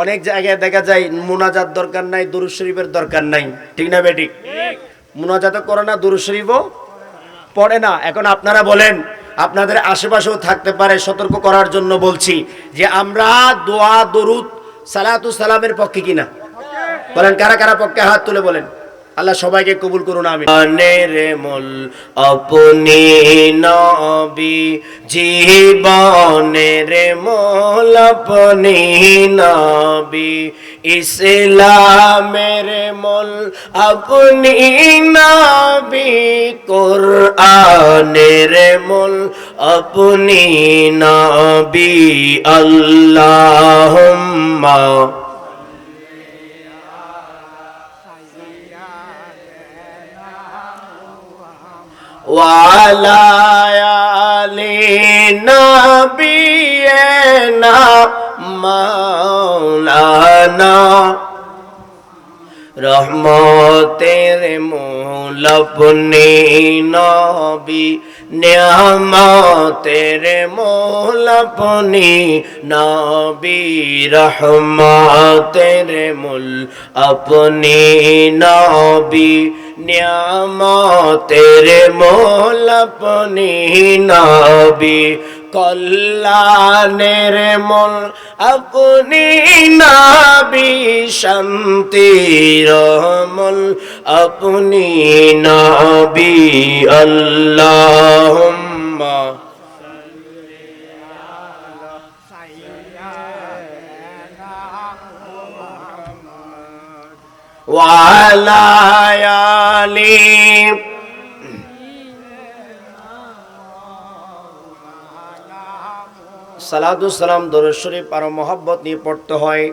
অনেক জায়গায় দেখা যায় মোনাজাত দরকার নাই, দুরুদ শরীফের দরকার নাই। ঠিক না বেটি মোনাজাতও করে না, দুরুদ শরীফও পড়ে না। এখন আপনারা বলেন, আপনাদের আশেপাশেও থাকতে পারে, সতর্ক করার জন্য বলছি যে আমরা দোয়া, দরুদ, সালাতু সালামের পক্ষে কিনা? বলেন, কারা কারা পক্ষে হাত তুলে বলেন? আল্লাহ সবাইকে কবুল করুন আমি রে মূল আপনি নবী, জীবনের মূল আপনি নবী। ইসলামের মূল আপনি নবী, কোরআনের মূল আপনি নবী। আল্লাহুম্মা وعلى آل نبينا مولانا রহমতের মূল আপনি নবী নিয়ামতের মূল আপনি নবী রহমতের মূল আপনি নবী নিয়ামতের মূল আপনি নবী কল্যাণের মূল আপনি নাবি শান্তির মূল আপনি নাবি আল্লাহুম্মা। ওয়ালায়ালি। সালাদু সালাম দরুদ নিয়ে পড়তে হয়,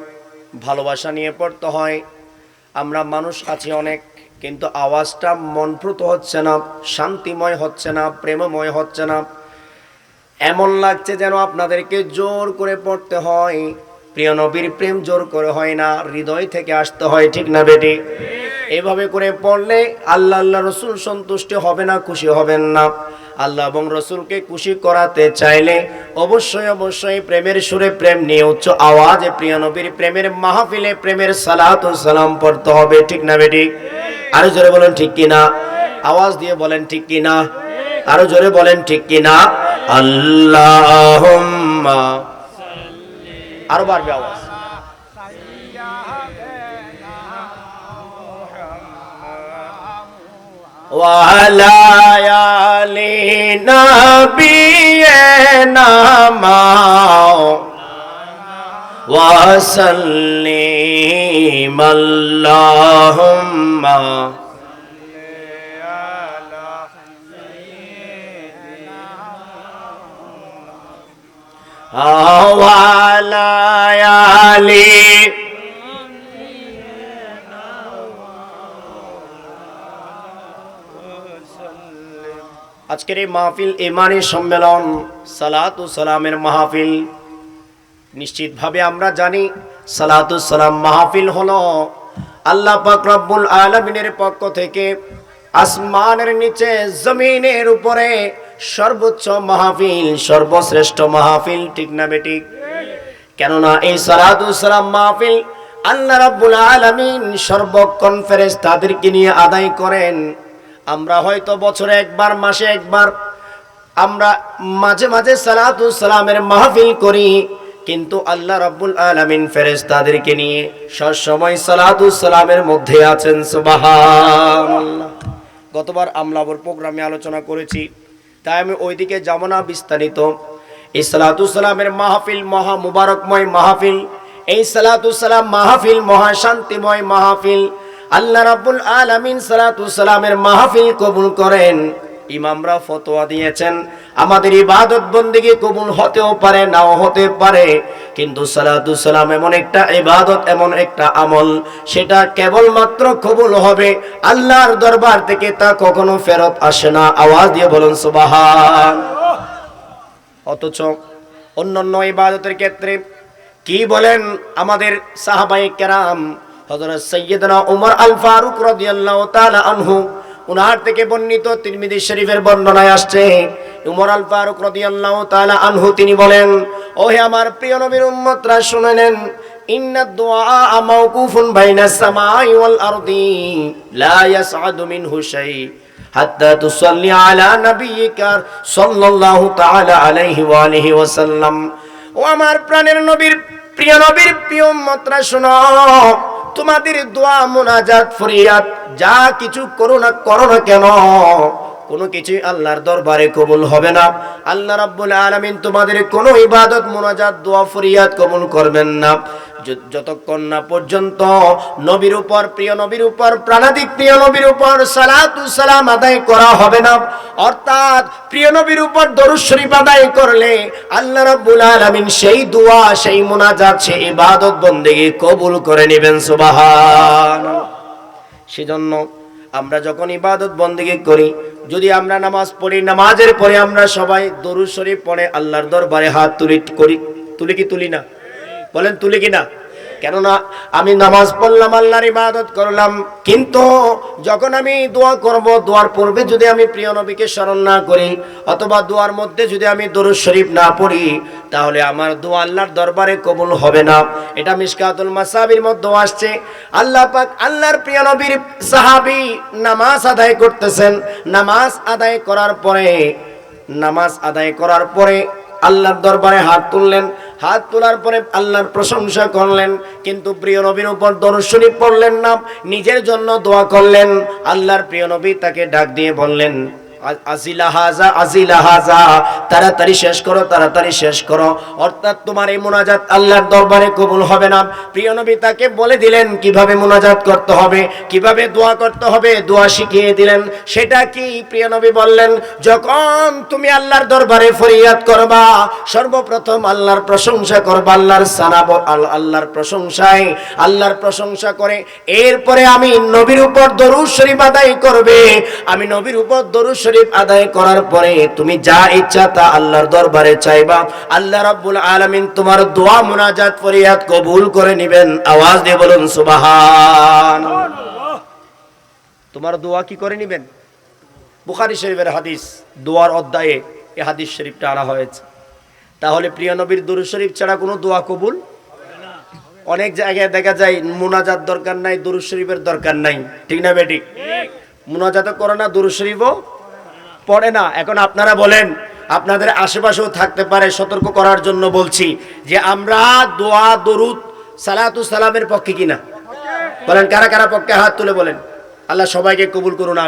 ভালোবাসা নিয়ে পড়তে হয়। আমরা মানুষ আছি অনেক, কিন্তু আওয়াজটা মনপ্রত হচ্ছে না, শান্তিময় হচ্ছে না, প্রেমময় হচ্ছে না। এমন লাগছে যেন আপনাদেরকে জোর করে পড়তে হয়। প্রিয় নবীর প্রেম জোর করে হয় না, হৃদয় থেকে আসতে হয়, ঠিক না বেটি? এভাবে করে পড়লে আল্লাহ আল্লাহ রসুল সন্তুষ্ট হবে না, খুশি হবেন না। আল্লাহ এবং রসুলকে খুশি করাতে চাইলে অবশ্যই অবশ্যই প্রেমের সুরে প্রেম নিয়ে উচ্চ আওয়াজে প্রিয় নবীর প্রেমের মাহফিলে প্রেমের সালাত সালাম পড়তে হবে, ঠিক না বেটি? আরও জোরে বলেন ঠিক কিনা? আওয়াজ দিয়ে বলেন ঠিক কিনা? আরও জোরে বলেন ঠিক কিনা? আল্লাহ আরো বাড়বে আওয়াজ وعلى آل نبينا وسلم اللهم وعلى আজকের এই মাহফিল, ইমানি সম্মেলন, সালাত ও সালামের মাহফিল। নিশ্চিতভাবে আমরা জানি, সালাতু সালাম মাহফিল হলো আল্লাহ পাক রব্বুল আলামিনের পক্ষ থেকে আসমানের নিচে, জমিনের উপরে সর্বোচ্চ মাহফিল, সর্বশ্রেষ্ঠ মাহফিল, ঠিক না বেঠিক কেননা এই সালাম মাহফিল আল্লাহ রাব্বুল আলামিন সর্বক্ষণ ফেরেশতাদেরকে তাদেরকে নিয়ে আদায় করেন। আমরা হয়তো বছরে একবার, মাসে একবার আমরা মাঝে মাঝে সালামের মাহফিল করি, কিন্তু আল্লাহ রাব্বুল আলামিন ফেরেশতাদেরকে নিয়ে সব সময় সালাতু সালামের মধ্যে আছেন, সুবহানাল্লাহ। গতবার আমলাবর প্রোগ্রামে আলোচনা করেছি, তাই আমি ওইদিকে যাব না বিস্তারিত। এই সালাতু সালামের মাহফিল মহা মুবারকময় মাহফিল, এই সালাতু সালাম মাহফিল মহা শান্তিময় মাহফিল। আল্লাহ রাব্বুল আলামিন সালাতু সালামের মাহফিল কবুল করেন। ইমামরা ফতোয়া দিয়েছেন, আমাদের ইবাদত বন্দিগি কবুল হতেও পারে, নাও হতে পারে। কিন্তু সালাতু সালাম এমন একটা ইবাদত, এমন একটা আমল, সেটা কেবলমাত্র কবুল হবে আল্লাহর দরবার থেকে তা কখনো ফেরত আসে না। আওয়াজ দিয়ে বলুন সুবহান। অথচ অন্যান্য ইবাদতের ক্ষেত্রে কি বলেন আমাদের সাহাবাই কেরাম? হযরত সৈয়দনা উমর আল ফারুক রাদিয়াল্লাহু তাআলা আনহু, উনার থেকে বর্ণিত তিরমিজি শরীফের বর্ণনায় আসছে, উমর আল ফারুক রাদিয়াল্লাহু তাআলা আনহু তিনি বলেন ও হে আমার প্রিয় নবীর উম্মতরা, শুনে নেন, ইন্না দুআ মাওকুফুন বাইনাস সামাই ওয়াল আরদি, লা ইয়াসআদু মিনহু শাই হাত্তা তুসাল্লি আলা নাবিয়িকা সাল্লাল্লাহু তাআলা আলাইহি ওয়া আলিহি ওয়াসাল্লাম। ও আমার প্রাণের নবীর প্রিয় নবীর প্রিয় উম্মতরা, শোনো, তোমাদের দোয়া, মোনাজাত, ফরিয়াদ, যা কিছু করো না করো না কেন? কোনো কিছুই আল্লাহর দরবারে কবুল হবে না। আল্লাহ রাব্বুল আলামিন তোমাদের কোনো ইবাদত, মোনাজাত, দোয়া, ফরিয়াদ কবুল করবেন না। যতক্ষণ না পর্যন্ত নবীর উপর, প্রিয় নবীর উপর প্রাণাদিক প্রিয় নবীর উপর সালাতু সালাম আদায় করা হবে না। অর্থাৎ প্রিয় নবীর উপর দরুদ শরীফ আদায় করলে আল্লাহ রাব্বুল আলামিন সেই দোয়া, সেই মোনাজাত, সেই ইবাদত বন্দেগী কবুল করে নেবেন, সুবহানাল্লাহ। সেজন্য আমরা যখন ইবাদত বন্দেগী করি, যদি আমরা নামাজ পড়ি, নামাজের পরে আমরা সবাই দরুদ শরীফ পড়ে, আল্লাহর দরবারে হাত তুলি করি তুলি কি তুলি না? বলেন, তুলি কিনা। কেননা আমি নামাজ পড়লাম, আল্লাহর ইবাদত করলাম। কিন্তু যখন আমি দোয়া করব, দোয়ার পূর্বে যদি আমি প্রিয় নবীকে স্মরণ না করি, অথবা দোয়ার মধ্যে যদি আমি দরুদ শরীফ না পড়ি, তাহলে আমার দোয়া আল্লাহর দরবারে কবুল হবে না। এটা মিসকাতুল মাসাবির মধ্যে আসছে। আল্লাহ পাক আল্লাহর প্রিয় নবীর সাহাবী নামাজ আদায় করতেছেন। নামাজ আদায় করার পরে, নামাজ আদায় করার পরে আল্লাহর দরবারে হাত তুললেন। হাত তোলার পরে আল্লাহর প্রশংসা করলেন, কিন্তু প্রিয় নবীর উপর দরুদ পড়লেন না, নিজের জন্য দোয়া করলেন। আল্লাহর প্রিয় নবী তাকে ডাক দিয়ে বললেন যখন তুমি আল্লাহর দরবারে ফরিয়াদ করবা, সর্বপ্রথম আল্লাহর প্রশংসা করবা, আল্লাহর সানা আল্লাহর প্রশংসায়। আল্লাহর প্রশংসা করে, এরপরে আমি নবীর উপর দরুদ শরীফ আদায় করবে। আমি নবীর উপর দরুদ শরীফ আদায় করার পরে তুমি যা ইচ্ছা তা আল্লাহর দরবারে চাইবা। আল্লাহ রাব্বুল আলামিন তোমার দোয়া মুনাজাত ফরিয়াদ কবুল করে নেবেন। আওয়াজ দিয়ে বলুন, সুবহান। তোমার দোয়া কি করে নেবেন? বুখারী শরীফের হাদিস, দোয়ার অধ্যায়ে এই হাদিস শরীফটা আনা হয়েছে। তাহলে প্রিয় নবীর দুরূদ শরীফ ছাড়া কোনো দোয়া কবুল? অনেক জায়গায় দেখা যায়, মুনাজাত দরকার নাই দুরূদ শরীফের দরকার নাই। ঠিক না বেটি? মুনাজাত করে না দুরূদ শরীফও পড়ে না। এখন আপনারা বলেন, আপনাদের আশেপাশেও থাকতে পারে, সতর্ক করার জন্য বলছি যে আমরা দোয়া, দরুদ, সালাতু সালামের পক্ষে কিনা? বলেন, কারা কারা পক্ষে হাত তুলে বলেন? আল্লাহ সবাইকে কবুল করুন আমি